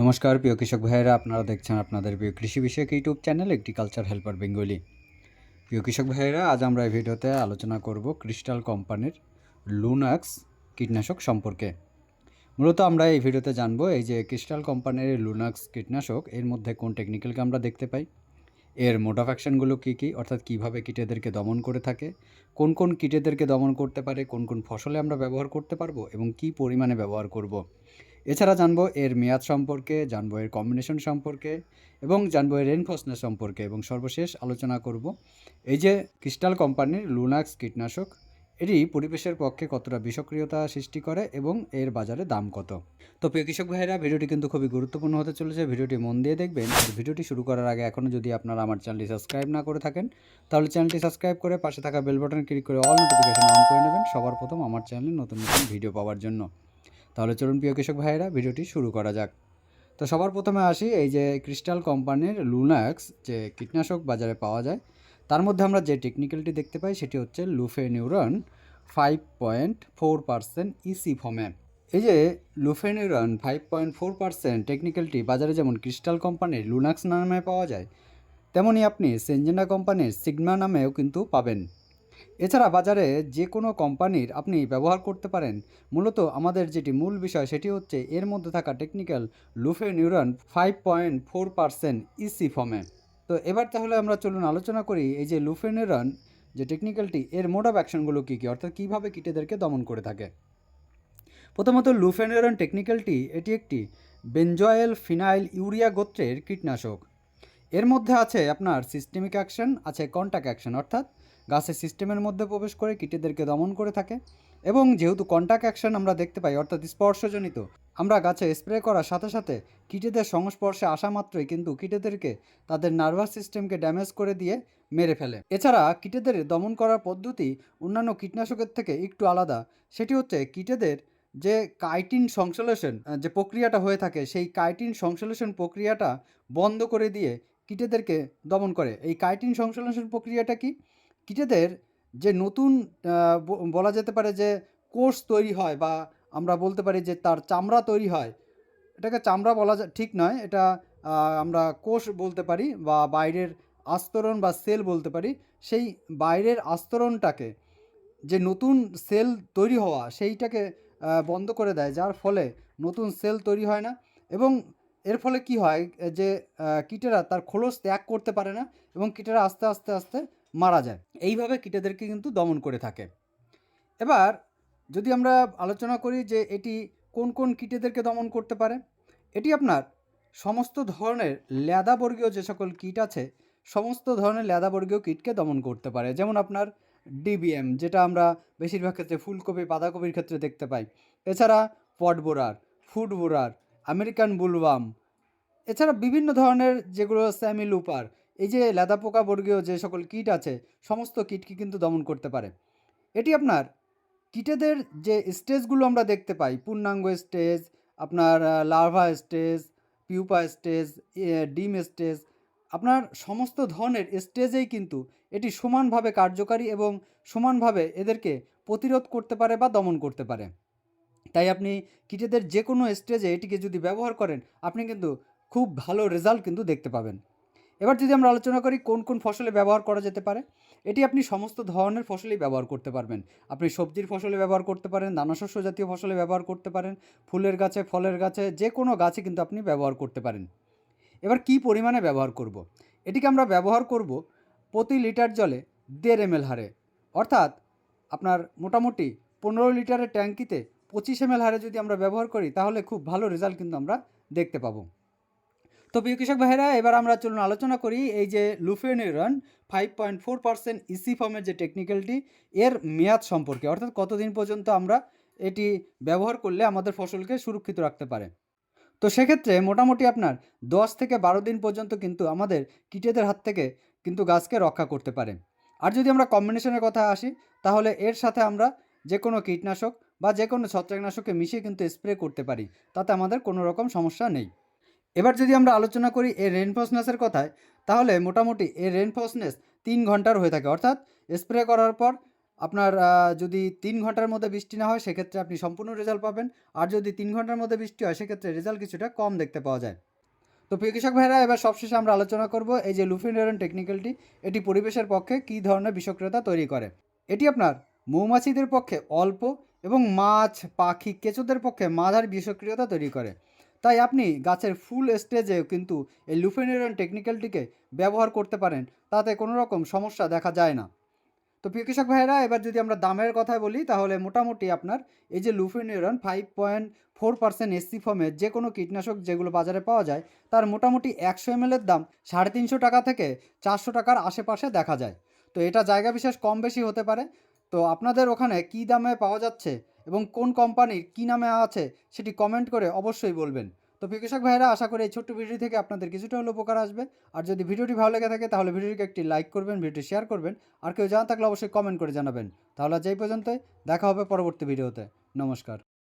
নমস্কার, প্রিয় কৃষক ভাইয়েরা, আপনারা দেখছেন আপনাদের প্রিয় কৃষি বিষয়ক YouTube channel agriculture helper Bengali প্রিয় কৃষক ভাইয়েরা, আজ আমরা এই ভিডিওতে আলোচনা করব ক্রিস্টাল কোম্পানির লুনাক্স কীটনাশক সম্পর্কে মূলত আমরা এই ভিডিওতে জানব এই যে ক্রিস্টাল কোম্পানির লুনাক্স কীটনাশক, এর মধ্যে কোন টেকনিক্যালকে আমরা দেখতে পাই, এর মোড অফ অ্যাকশনগুলো কী কী, অর্থাৎ কীভাবে কীটেদেরকে দমন করে থাকে, কোন কোন কীটেদেরকে দমন করতে পারে, কোন কোন ফসলে আমরা ব্যবহার করতে পারব, এবং কী পরিমাণে ব্যবহার করব। এছাড়া জানব এর মেয়াদ সম্পর্কে, জানব এর কম্বিনেশন সম্পর্কে এবং জানব এর রেনফোর্সনেস সম্পর্কে এবং সর্বশেষ আলোচনা করব। এই যে ক্রিস্টাল কোম্পানির লুনাক্স কীটনাশক, এটি পরিবেশের পক্ষে কতটা বিষক্রিয়তা সৃষ্টি করে এবং এর বাজারে দাম কত? তো প্রিয় কৃষক ভাইরা ভিডিওটি কিন্তু খুবই গুরুত্বপূর্ণ হতে চলেছে। ভিডিওটি মন দিয়ে দেখবেন। আর ভিডিওটি শুরু করার আগে এখনও যদি আপনারা আমার চ্যানেলটি সাবস্ক্রাইব না করে থাকেন, তাহলে চ্যানেলটি সাবস্ক্রাইব করে পাশে থাকা বেল বাটন ক্লিক করে অল নোটিফিকেশন অন করে নেবেন। সবার প্রথম আমার চ্যানেলে নতুন নতুন ভিডিও পাওয়ার জন্য। তাহলে চলুন প্রিয় কৃষক ভাইয়েরা, ভিডিওটি শুরু করা যাক। তো সবার প্রথমে আসি, এই যে ক্রিস্টাল কোম্পানির লুনাক্স যে কীটনাশক বাজারে পাওয়া যায়, তার মধ্যে আমরা যে টেকনিক্যালটি দেখতে পাই সেটি হচ্ছে lufenuron five point four percent EC ফর্মে এই যে lufenuron five point four percent টেকনিক্যালটি বাজারে যেমন ক্রিস্টাল কোম্পানির লুনাক্স নামে পাওয়া যায়, তেমনই আপনি সেনজেনা কোম্পানির সিগমা নামেও কিন্তু পাবেন। এছাড়া বাজারে যে কোনো কোম্পানির আপনি ব্যবহার করতে পারেন। মূলত আমাদের যেটি মূল বিষয় সেটি হচ্ছে এর মধ্যে থাকা technical lufenuron five point four percent EC ফর্মে তো এবার তাহলে আমরা চলুন আলোচনা করি এই যে লুফে নিউরন, যে টেকনিক্যালটি এর মোড অফ অ্যাকশনগুলো কী কী, অর্থাৎ কীভাবে কীটেদেরকে দমন করে থাকে। প্রথমত লুফেনিউরন টেকনিক্যালটি এটি একটি বেঞ্জয়েল ফিনাইল ইউরিয়া গোত্রের কীটনাশক। এর মধ্যে আছে আপনার সিস্টেমিক অ্যাকশন আছে কন্ট্যাক্ট অ্যাকশন অর্থাৎ গাছের সিস্টেমের মধ্যে প্রবেশ করে কীটেদেরকে দমন করে থাকে এবং যেহেতু কন্ট্যাক্ট অ্যাকশন আমরা দেখতে পাই, অর্থাৎ স্পর্শজনিত, আমরা গাছে স্প্রে করার সাথে সাথে কীটেদের সংস্পর্শে আসা মাত্রই কিন্তু কীটেদেরকে তাদের নার্ভাস সিস্টেমকে ড্যামেজ করে দিয়ে মেরে ফেলে। এছাড়া কীটেদের দমন করার পদ্ধতি অন্যান্য কীটনাশকের থেকে একটু আলাদা। সেটি হচ্ছে কীটেদের যে কাইটিন সংশ্লেষণ যে প্রক্রিয়াটা হয়ে থাকে, সেই কাইটিন সংশ্লেষণ প্রক্রিয়াটা বন্ধ করে দিয়ে কীটেদেরকে দমন করে। এই কাইটিন সংশ্লেষণ প্রক্রিয়াটা কি? কীটেদের যে নতুন বলা যেতে পারে যে কোষ তৈরি হয় বা আমরা বলতে পারি যে তার চামড়া তৈরি হয়, এটাকে চামড়া বলা ঠিক নয়, এটা আমরা কোষ বলতে পারি বা বাইরের আস্তরণ বা সেল বলতে পারি, সেই বাইরের আস্তরণটাকে যে নতুন সেল তৈরি হওয়া, সেইটাকে বন্ধ করে দেয়, যার ফলে নতুন সেল তৈরি হয় না এবং এর ফলে কি হয় যে কীটেরা তার খোলস ত্যাগ করতে পারে না এবং কীটেরা আস্তে আস্তে আস্তে মারা যায়। এইভাবে কীটেদেরকে কিন্তু দমন করে থাকে। এবার যদি আমরা আলোচনা করি যে এটি কোন কোন কীটেদেরকে দমন করতে পারে, এটি আপনার সমস্ত ধরনের ল্যাদাবর্গীয় যে সকল কীট আছে, সমস্ত ধরনের ল্যাদাবর্গীয় কীটকে দমন করতে পারে। যেমন আপনার ডিবিএম, যেটা আমরা বেশিরভাগ ক্ষেত্রে ফুলকপি, বাঁধাকপির ক্ষেত্রে দেখতে পাই। এছাড়া পট বোরার ফুড বোরার, আমেরিকান বুলবাম এছাড়া বিভিন্ন ধরনের যেগুলো স্যামি লুপার এই যে লেদা পোকা বর্গীয় যে সকল কীট আছে, সমস্ত কীটকে কিন্তু দমন করতে পারে। এটি আপনার কীটেদের যে স্টেজগুলো আমরা দেখতে পাই, পূর্ণাঙ্গ স্টেজ, আপনার লার্ভা স্টেজ, পিউপা স্টেজ ডিম স্টেজ, আপনার সমস্ত ধরনের স্টেজেই কিন্তু এটি সমানভাবে কার্যকারী এবং সমানভাবে এদেরকে প্রতিরোধ করতে পারে বা দমন করতে পারে। তাই আপনি কীটেদের যে কোনো স্টেজে এটিকে যদি ব্যবহার করেন, আপনি কিন্তু খুব ভালো রেজাল্ট কিন্তু দেখতে পাবেন। এবার যদি আমরা আলোচনা করি কোন কোন ফসলে ব্যবহার করা যেতে পারে, এটি আপনি সমস্ত ধরনের ফসলেই ব্যবহার করতে পারবেন। আপনি সবজির ফসলে ব্যবহার করতে পারেন দানাশস্য জাতীয় ফসলে ব্যবহার করতে পারেন, ফুলের গাছে, ফলের গাছে, যে কোনো গাছে কিন্তু আপনি ব্যবহার করতে পারেন। এবার কি পরিমাণে ব্যবহার করব। এটিকে আমরা ব্যবহার করব প্রতি লিটার জলে দেড় এম হারে। অর্থাৎ আপনার মোটামুটি পনেরো লিটারের ট্যাঙ্কিতে পঁচিশ এম হারে যদি আমরা ব্যবহার করি, তাহলে খুব ভালো রেজাল্ট কিন্তু আমরা দেখতে পাবো। তো প্রিয় কৃষক ভাইরা এবার আমরা চলুন আলোচনা করি এই যে lufenuron five point four percent EC ফর্মের যে টেকনিক্যালটি এর মেয়াদ সম্পর্কে। অর্থাৎ কতদিন পর্যন্ত আমরা এটি ব্যবহার করলে আমাদের ফসলকে সুরক্ষিত রাখতে পারে। তো সেক্ষেত্রে মোটামুটি আপনার দশ থেকে বারো দিন পর্যন্ত কিন্তু আমাদের কীটেদের হাত থেকে কিন্তু গাছকে রক্ষা করতে পারে। আর যদি আমরা কম্বিনেশনের কথা আসি, তাহলে এর সাথে আমরা যে কোনো কীটনাশক বা যে কোনো ছত্রাকনাশককে মিশিয়ে কিন্তু স্প্রে করতে পারি। তাতে আমাদের কোনো রকম সমস্যা নেই। এবার যদি আমরা আলোচনা করি এর রেনফোর্সনেসের কথায়, তাহলে মোটামুটি এর রেনফোর্সনেস তিন ঘণ্টার হয়ে থাকে। অর্থাৎ স্প্রে করার পর আপনার যদি তিন ঘণ্টার মধ্যে বৃষ্টি না হয়, সেক্ষেত্রে আপনি সম্পূর্ণ রেজাল্ট পাবেন। আর যদি তিন ঘণ্টার মধ্যে বৃষ্টি হয়, সেক্ষেত্রে রেজাল্ট কিছুটা কম দেখতে পাওয়া যায়। তো প্রিয় কৃষক ভাইরা এবার সবশেষে আমরা আলোচনা করব এই যে লুফিনেরন টেকনিক্যালটি এটি পরিবেশের পক্ষে কী ধরনের বিষক্রিয়তা তৈরি করে? এটি আপনার মৌমাছিদের পক্ষে অল্প এবং মাছ, পাখি, কেঁচোদের পক্ষে মাঝারি বিষক্রিয়তা তৈরি করে। তাই আপনি গাছের ফুল স্টেজে কিন্তু এই লুফিনেরন টেকনিক্যালটিকে ব্যবহার করতে পারেন, তাতে কোনো রকম সমস্যা দেখা যায় না। তো প্রিয় কৃষক ভাইরা এবার যদি আমরা দামের কথা বলি, তাহলে মোটামুটি আপনার এই যে lufenuron five point four percent EC ফর্মের যে কোনো কীটনাশক যেগুলো বাজারে পাওয়া যায়, তার মোটামুটি একশো এমএলের দাম সাড়ে তিনশো টাকা থেকে চারশো টাকার আশেপাশে দেখা যায়। তো এটা জায়গা বিশেষ কম বেশি হতে পারে। তো আপনাদের ওখানে কী দামে পাওয়া যাচ্ছে? এবং কোন কোম্পানির কী নামে আছে সেটি কমেন্ট করে অবশ্যই বলবেন। তো কৃষক ভাইরা আশা করি এই ছোট্ট ভিডিও থেকে আপনাদের কিছুটা হলেও উপকার আসবে। আর যদি ভিডিওটি ভালো লেগে থাকে, তাহলে ভিডিওটিকে একটি লাইক করবেন, ভিডিওটি শেয়ার করবেন। আর কেউ জানা থাকলে অবশ্যই কমেন্ট করে জানাবেন। তাহলে আজ এই পর্যন্তই, দেখা হবে পরবর্তী ভিডিওতে। নমস্কার।